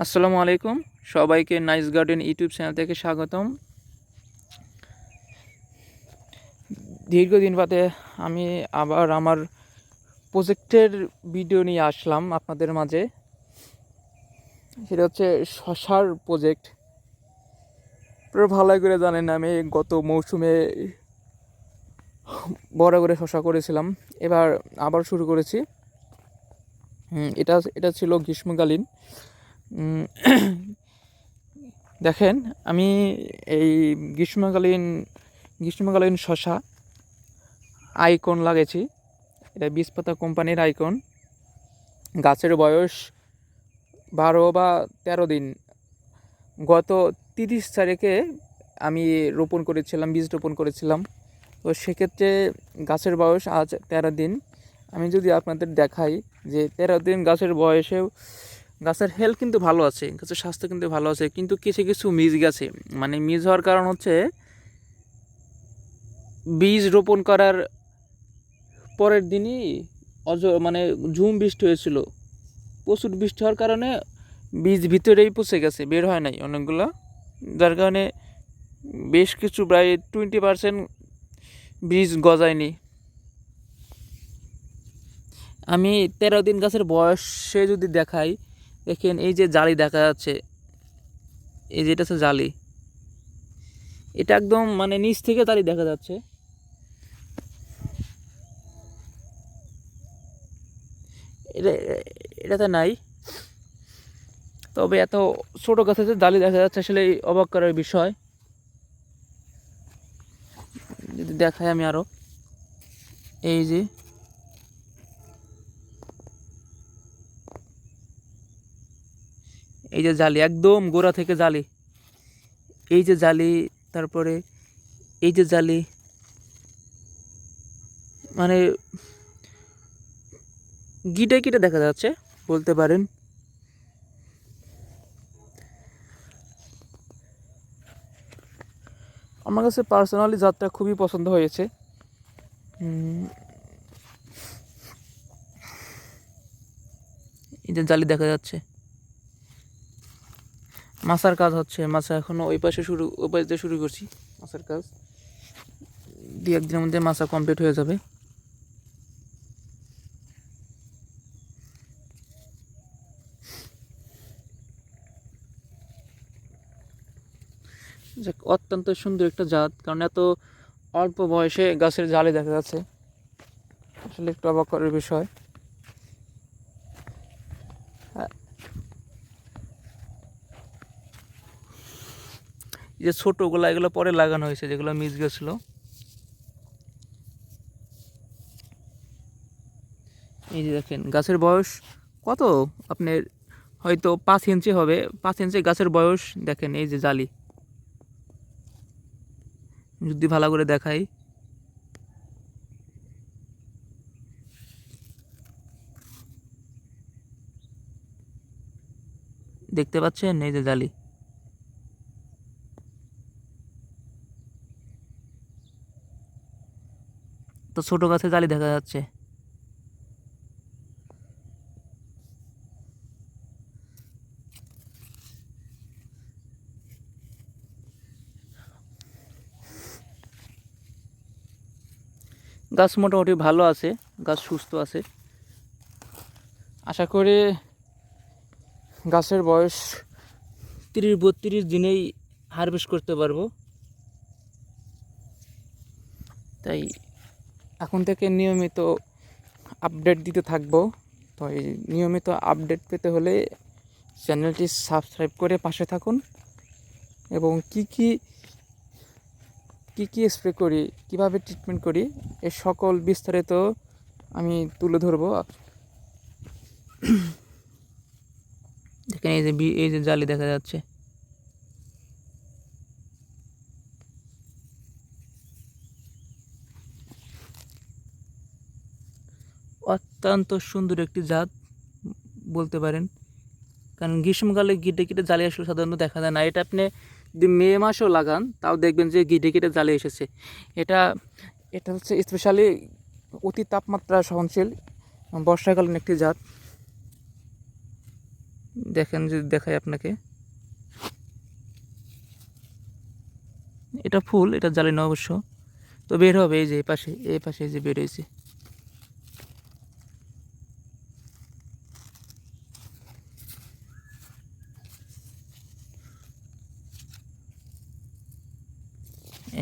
আসসালামু আলাইকুম। সবাইকে নাইস গার্ডেন ইউটিউব চ্যানেল থেকে স্বাগতম। দীর্ঘদিন বাদে আমি আবার আমার প্রজেক্টের ভিডিও নিয়ে আসলাম আপনাদের মাঝে। সেটা হচ্ছে শশার প্রজেক্ট। পুরো ভালো করে জানেন আমি গত মৌসুমে বড় করে শশা করেছিলাম। এবার আবার শুরু করেছি। এটা এটা ছিল গ্রীষ্মকালীন। দেখেন, আমি এই গ্রীষ্মকালীন গ্রীষ্মকালীন শশা আইকন লাগিয়েছি এটা বিষপাতা কোম্পানির আইকন। গাছের বয়স বারো বা তেরো দিন। গত তিরিশ তারিখে আমি রোপণ করেছিলাম, বীজ রোপণ করেছিলাম। তো সেক্ষেত্রে গাছের বয়স আজ তেরো দিন। আমি যদি আপনাদের দেখাই যে তেরো দিন গাছের বয়সেও গাছের হেলথ কিন্তু ভালো আছে, গাছের স্বাস্থ্য কিন্তু ভালো আছে, কিন্তু কিছু কিছু মিস গেছে। মানে মিস হওয়ার কারণ হচ্ছে বীজ রোপণ করার পরের দিনই অজ মানে ঝুম বৃষ্টি হয়েছিল। প্রচুর বৃষ্টি হওয়ার কারণে বীজ ভিতরেই পচে গেছে, বের হয় নাই অনেকগুলো। যার কারণে বেশ কিছু প্রায় টোয়েন্টি পার্সেন্ট বীজ গজায়নি। আমি তেরো দিন গাছের বয়সে যদি দেখাই দেখেন, এই যে জালি দেখা যাচ্ছে, এই যেটা হচ্ছে জালি। এটা একদম মানে নিচ থেকে জালি দেখা যাচ্ছে। এটা এটাতে নাই। তবে এত ছোট গাছে যে জালি দেখা যাচ্ছে, আসলে অবাক করার বিষয়। যদি দেখাই আমি আরও। এই যে এই যে জালি, একদম গোড়া থেকে জালি। এই যে জালি, তারপরে এই যে জালি মানে গিটে গিটে দেখা যাচ্ছে, বলতে পারেন। আমার কাছে পার্সোনালি যাত্রা খুবই পছন্দ হয়েছে। এই যে জালি দেখা যাচ্ছে। মাছার কাজ হচ্ছে, মাছা এখনও ওই পাশে শুরু, ওই পাশ দিয়ে শুরু করছি, মাছার কাজ। দু একদিনের মধ্যে মাছা কমপ্লিট হয়ে যাবে। অত্যন্ত সুন্দর একটা জাত, কারণ এত অল্প বয়সে গাছের জালে দেখা যাচ্ছে। আসলে একটু অবাক করার বিষয়। যে ছোটোগুলো এগুলো পরে লাগানো হয়েছে, যেগুলো মিস গেছিল। এই যে দেখেন, গাছের বয়স কত? আপনার হয়তো পাঁচ ইঞ্চি হবে। পাঁচ ইঞ্চি গাছের বয়স, দেখেন এই যে জালি। যদি ভালো করে দেখাই। দেখতে পাচ্ছেন? এই যে জালি। তো ছোটো গাছে জালি দেখা যাচ্ছে। গাছ মোটামুটি ভালো আছে, গাছ সুস্থ আছে। আশা করি গাছের বয়স তিরিশ বত্রিশ দিনেই হারভেস্ট করতে পারব। তাই এখন থেকে নিয়মিত আপডেট দিতে থাকব। তো এই নিয়মিত আপডেট পেতে হলে চ্যানেলটি সাবস্ক্রাইব করে পাশে থাকুন এবং কি কি, কী কী স্প্রে করি, কীভাবে ট্রিটমেন্ট করি, এ সকল বিস্তারিত আমি তুলে ধরবো। দেখেন এই যে এই যে জালি দেখা যাচ্ছে। অত্যন্ত সুন্দর একটি জাত, বলতে পারেন। কারণ গ্রীষ্মকালে গিটে গিটে জালি আসলে সাধারণত দেখা যায় না। এটা আপনি যদি মে মাসেও লাগান, তাও দেখবেন যে গিটে গিটে জালি এসেছে। এটা এটা হচ্ছে স্পেশালি অতি তাপমাত্রা সহনশীল, বর্ষাকালীন একটি জাত। দেখেন যদি দেখাই আপনাকে। এটা ফুল, এটা জালি না অবশ্য। তো বের হবে এই যে, এই পাশে এই পাশে যে বের হয়েছে।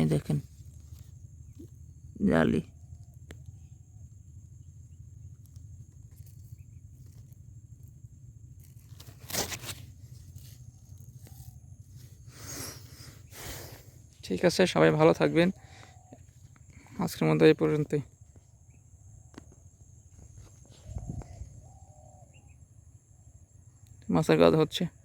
এই দেখেন। জালি। ঠিক আছে, সবাই ভালো থাকবেন। আজকের মতো এই পর্যন্তই। মাছের কাজ হচ্ছে।